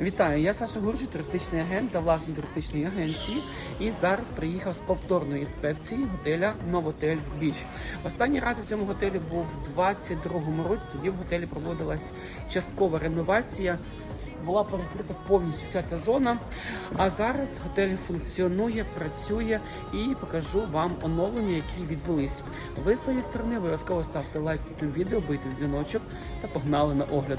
Вітаю, я Саша Гурчик, туристичний агент та власник туристичної агенції. І зараз приїхав з повторної інспекції готеля Новотель Біч. Останній раз у цьому готелі був у 22-му році. Тоді в готелі проводилась часткова реновація. Була перекрита повністю вся ця зона. А зараз готель функціонує, працює і покажу вам оновлення, які відбулись. Ви з своєї сторони обов'язково ставте лайк під цим відео, бийте в дзвіночок та погнали на огляд.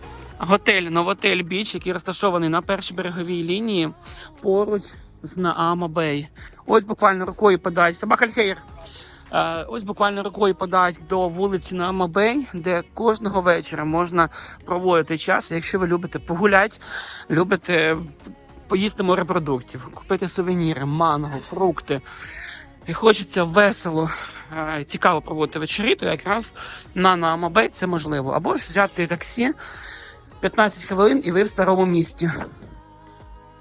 Готель Новотель Біч, який розташований на першій береговій лінії поруч з Наама Бей. Ось буквально рукою подають. Собака Альхейр. Е, Ось буквально рукою подають до вулиці Наама Бей, де кожного вечора можна проводити час, якщо ви любите погуляти, любите поїсти морепродуктів, купити сувеніри, манго, фрукти. І хочеться весело, е, цікаво проводити вечері, то якраз на Наама Бей це можливо. Або ж взяти таксі. 15 хвилин і ви в старому місті.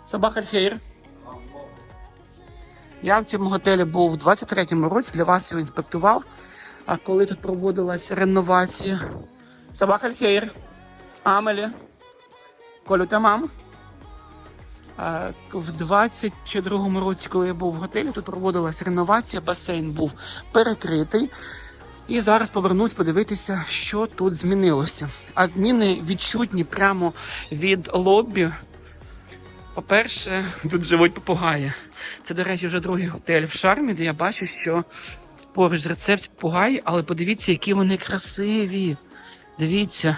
Собака. Я в цьому готелі був у 23-му році, для вас його інспектував. А коли тут проводилась реновація. Собака Альхейр. Амелі. Колю тамам. А, В 22-му році, коли я був в готелі, тут проводилась реновація, басейн був перекритий. І зараз повернусь подивитися, що тут змінилося. А зміни відчутні прямо від лобі. По-перше, тут живуть попугаї. Це, до речі, вже другий готель в шармі, де я бачу, що поруч з рецепт попугаї, але подивіться, які вони красиві. Дивіться,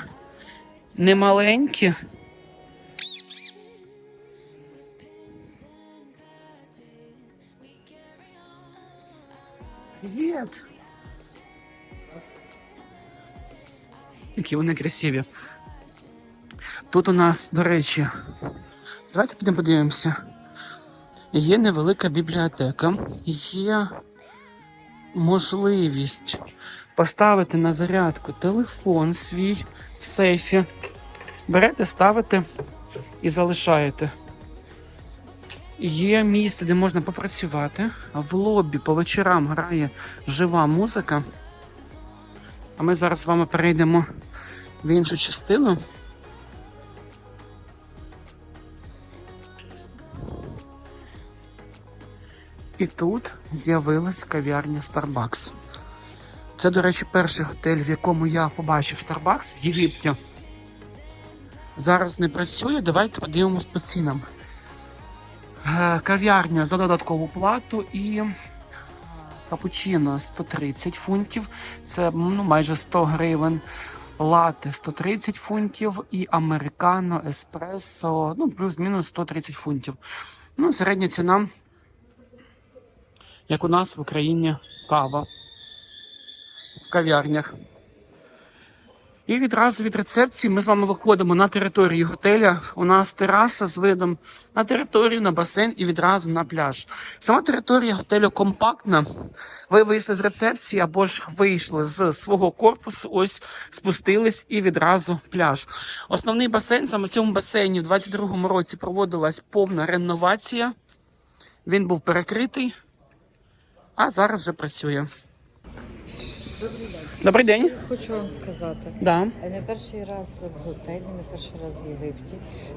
не маленькі. Привіт! Які вони красиві. Тут у нас, до речі, давайте підемо подивимося. Є невелика бібліотека, є можливість поставити на зарядку телефон свій в сейфі. Берете, ставите і залишаєте. Є місце, де можна попрацювати. В лобі по вечорам грає жива музика. А ми зараз з вами перейдемо в іншу частину. І тут з'явилась кав'ярня Starbucks. Це, до речі, перший готель, в якому я побачив Starbucks в Єгипті. Зараз не працює. Давайте подивимось по цінам. Е, Кав'ярня за додаткову плату і капучино 130 фунтів, це ну, майже 100 гривень. Лате 130 фунтів і американо, еспресо, ну, плюс-мінус 130 фунтів. Ну, середня ціна, як у нас в Україні, кава в кав'ярнях. І відразу від рецепції ми з вами виходимо на територію готеля. У нас тераса з видом на територію, на басейн і відразу на пляж. Сама територія готелю компактна. Ви вийшли з рецепції або ж вийшли з свого корпусу, ось спустились і відразу пляж. Основний басейн, саме в цьому басейні в 22-му році проводилась повна реновація. Він був перекритий, а зараз вже працює. Добрий день. Хочу вам сказати, Да. не перший раз в готелі, не перший раз в Єгипті,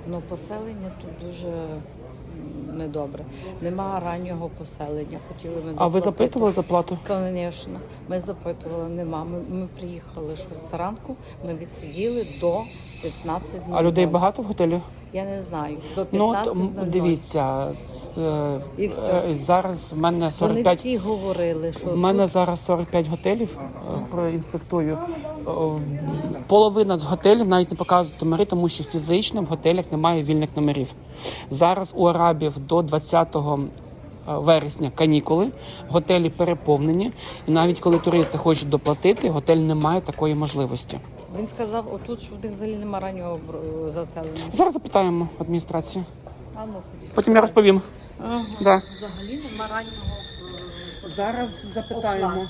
але поселення тут дуже м, недобре. Нема раннього поселення. Хотіли ми А ви доплатити. запитували за плату? Звісно, ми запитували, нема. Ми, ми приїхали 6 ранку, ми відсиділи до 15 А людей багато в готелі? Я не знаю. До Ну, от, дивіться, це, І все. е, зараз в мене Вони 45 всі говорили, що В мене зараз 45 готелів е, проінспектую. Е, Половина з готелів навіть не показують номери, тому що фізично в готелях немає вільних номерів. Зараз у арабів до 20 вересня канікули, готелі переповнені, і навіть коли туристи хочуть доплатити, готель не має такої можливості. Він сказав, отут що в них взагалі немає раннього бр- заселення. Зараз запитаємо адміністрацію. А ну. Потім я розповім. Ага. Да. Взагалі нема раннього. е, Зараз запитаємо.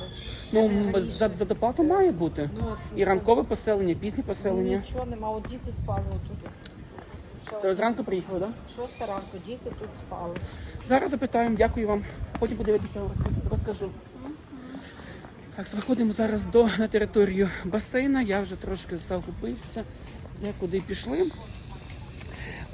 Ну, м, за, за доплату має бути. Ну, І ранкове поселення, пізнє Ну, поселення. Нічого нема, от діти спали отут. Це ви зранку приїхали, так? Да? Шоста ранку, діти тут спали. Зараз запитаємо, дякую вам. Потім подивитися, розкажу. Так, виходимо зараз до, на територію басейна. Я вже трошки загубився. Де куди пішли.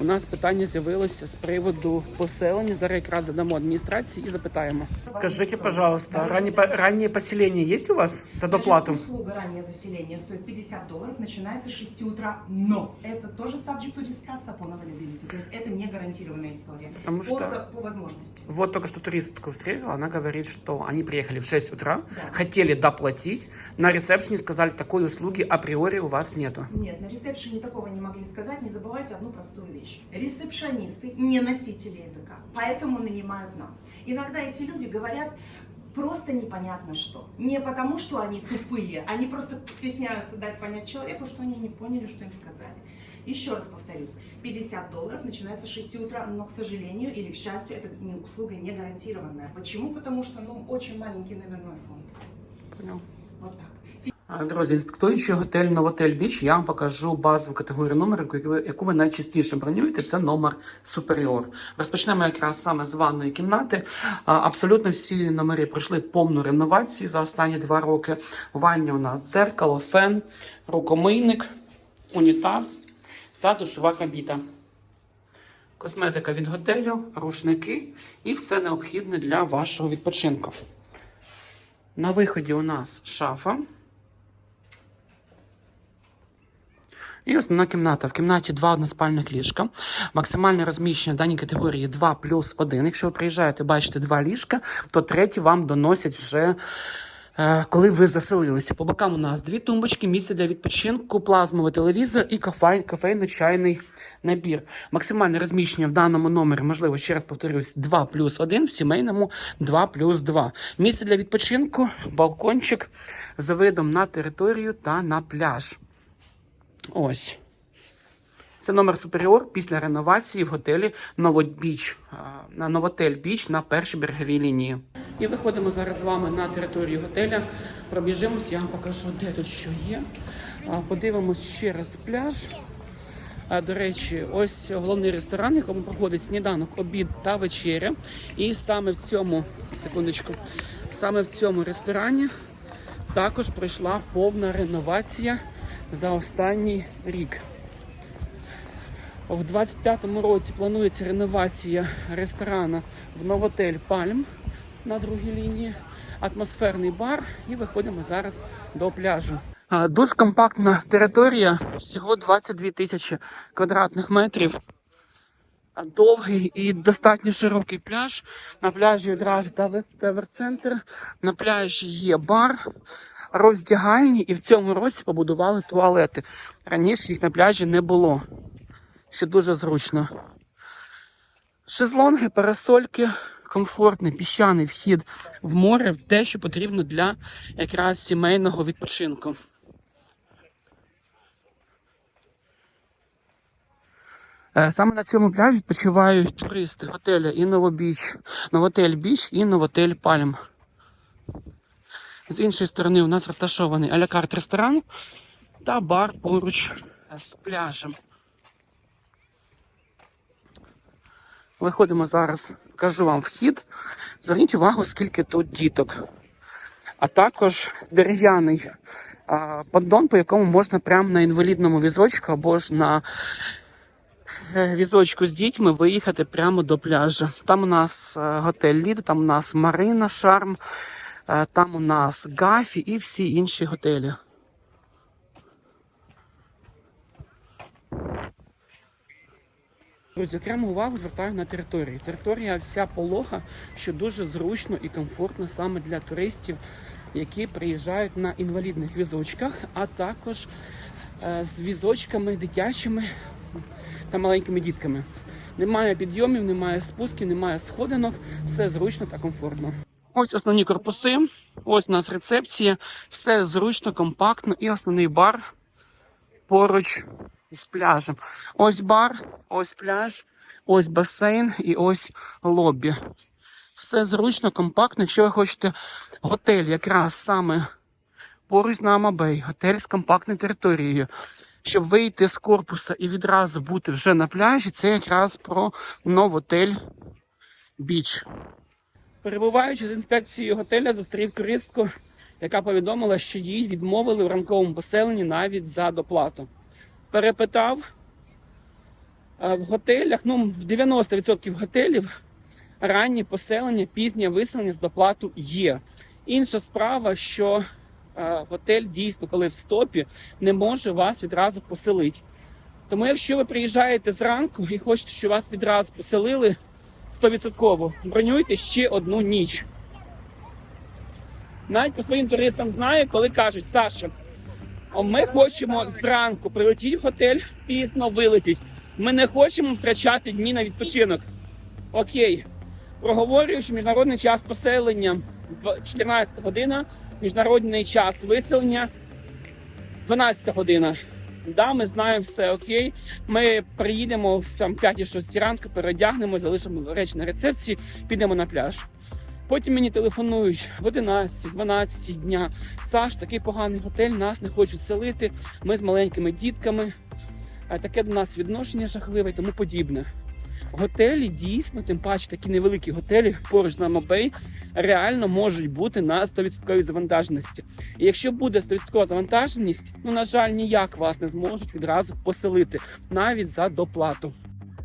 У нас питання з'явилося з приводу поселення. Зараз якраз задамо адміністрації і запитаємо. Скажіть, пожалуйста, раннє, раннє поселення є у вас за Значит, услуга раннее заселение стоит 50 долларов, начинается с 6 утра, но это тоже subject to discuss upon availability, то есть это не гарантированная история. Потому по, что- за- по возможности. Вот только что туристку встретила, она говорит, что они приехали в 6 утра, Да. хотели доплатить, на ресепшене сказали, такой услуги априори у вас нету. Нет, на ресепшене такого не могли сказать, не забывайте одну простую вещь. Ресепшонисты не носители языка, поэтому нанимают нас. Иногда эти люди говорят просто непонятно что. Не потому, что они тупые, они просто стесняются дать понять человеку, что они не поняли, что им сказали. Еще раз повторюсь, 50 долларов начинается с 6 утра, но, к сожалению или к счастью, эта услуга не гарантированная. Почему? Потому что ну, очень маленький номерной фонд. Понял. Вот так. Друзі, інспектуючи готель Новотель Біч, я вам покажу базову категорію номеру, яку ви, найчастіше бронюєте. Це номер Суперіор. Розпочнемо якраз саме з ванної кімнати. Абсолютно всі номери пройшли повну реновацію за останні два роки. У ванні у нас дзеркало, фен, рукомийник, унітаз та душова кабіта. Косметика від готелю, рушники і все необхідне для вашого відпочинку. На виході у нас шафа. І основна кімната. В кімнаті два односпальних ліжка. Максимальне розміщення в даній категорії 2 плюс 1. Якщо ви приїжджаєте, бачите два ліжка, то третє вам доносять вже. е, Коли ви заселилися, по бокам у нас дві тумбочки, місце для відпочинку, плазмовий телевізор і кофейно-чайний набір. Максимальне розміщення в даному номері, можливо, ще раз повторюсь, 2 плюс 1, в сімейному 2 плюс 2. Місце для відпочинку, балкончик з видом на територію та на пляж. Ось. Це номер Суперіор після реновації в готелі Новобіч на Новотель Біч на першій береговій лінії. І виходимо зараз з вами на територію готеля. Пробіжимось, я вам покажу, де тут що є. Подивимось ще раз пляж. До речі, ось головний ресторан, якому проходить сніданок, обід та вечеря. І саме в цьому, секундочку, саме в цьому ресторані також пройшла повна реновація за останній рік. В 25-му році планується реновація ресторану в Новотель Пальм на другій лінії, атмосферний бар, і виходимо зараз до пляжу. Дуже компактна територія, всього 22 тисячі квадратних метрів. Довгий і достатньо широкий пляж. На пляжі одразу тавер-центр. На пляжі є бар, роздягальні, і в цьому році побудували туалети. Раніше їх на пляжі не було, що дуже зручно. Шезлонги, парасольки, комфортний піщаний вхід в море, те, що потрібно для якраз сімейного відпочинку. Е, Саме на цьому пляжі відпочивають туристи готеля і Новобіч, Новотель Біч і Новотель Пальм. З іншої сторони у нас розташований алякарт ресторан та бар поруч з пляжем. Виходимо зараз, покажу вам вхід. Зверніть увагу, скільки тут діток. А також дерев'яний а, поддон, по якому можна прямо на інвалідному візочку або ж на е, візочку з дітьми виїхати прямо до пляжу. Там у нас е, готель Лід, там у нас Марина Шарм, е, там у нас Гафі і всі інші готелі. Друзі, окрему увагу звертаю на територію. Територія вся полога, що дуже зручно і комфортно саме для туристів, які приїжджають на інвалідних візочках, а також е, з візочками дитячими та маленькими дітками. Немає підйомів, немає спусків, немає сходинок, все зручно та комфортно. Ось основні корпуси, ось у нас рецепція, все зручно, компактно і основний бар поруч з пляжем. Ось бар, ось пляж. Ось басейн і ось лобі. Все зручно, компактно. Якщо ви хочете готель якраз саме поруч з Намабей, готель з компактною територією, щоб вийти з корпуса і відразу бути вже на пляжі, це якраз про Новотель Біч. Перебуваючи з інспекцією готеля, зустрів туристку, яка повідомила, що їй відмовили в ранковому поселенні навіть за доплату. Перепитав в готелях, ну в 90% готелів ранні поселення, пізнє виселення з доплату є. Інша справа, що готель дійсно, коли в стопі, не може вас відразу поселити. Тому, якщо ви приїжджаєте зранку і хочете, щоб вас відразу поселили 100%, бронюйте ще одну ніч. Навіть по своїм туристам знаю, коли кажуть, Саша, ми хочемо зранку прилетіти в готель, пізно вилетіть. Ми не хочемо втрачати дні на відпочинок. Окей, проговорюю, що міжнародний час поселення 14 година, міжнародний час виселення 12 година. Да, ми знаємо все окей. Ми приїдемо в там 5-6 ранку, переодягнемо, залишимо речі на рецепції, підемо на пляж. Потім мені телефонують в 11-12 дня. Саш, такий поганий готель, нас не хочуть селити. Ми з маленькими дітками. Таке до нас відношення жахливе і тому подібне. Готелі дійсно, тим паче такі невеликі готелі поруч з Намабей, реально можуть бути на 100% завантаженості. І якщо буде 100% завантаженість, ну на жаль, ніяк вас не зможуть відразу поселити, навіть за доплату.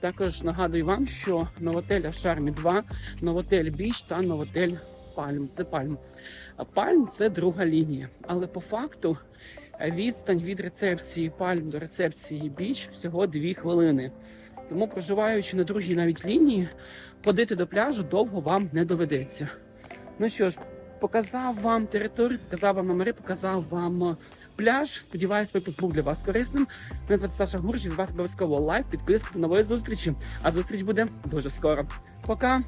Також нагадую вам, що новотель Шармі 2, новотель Біч та новотель Пальм. Це Пальм. Пальм це друга лінія. Але по факту відстань від рецепції Пальм до рецепції Біч всього 2 хвилини. Тому, проживаючи на другій навіть лінії, ходити до пляжу довго вам не доведеться. Ну що ж, показав вам територію, показав вам номери, показав вам пляж. Сподіваюсь, випуск був для вас корисним. Мене звати Саша Гурж, Від вас обов'язково лайк, підписка до нової зустрічі. А зустріч буде дуже скоро. Пока!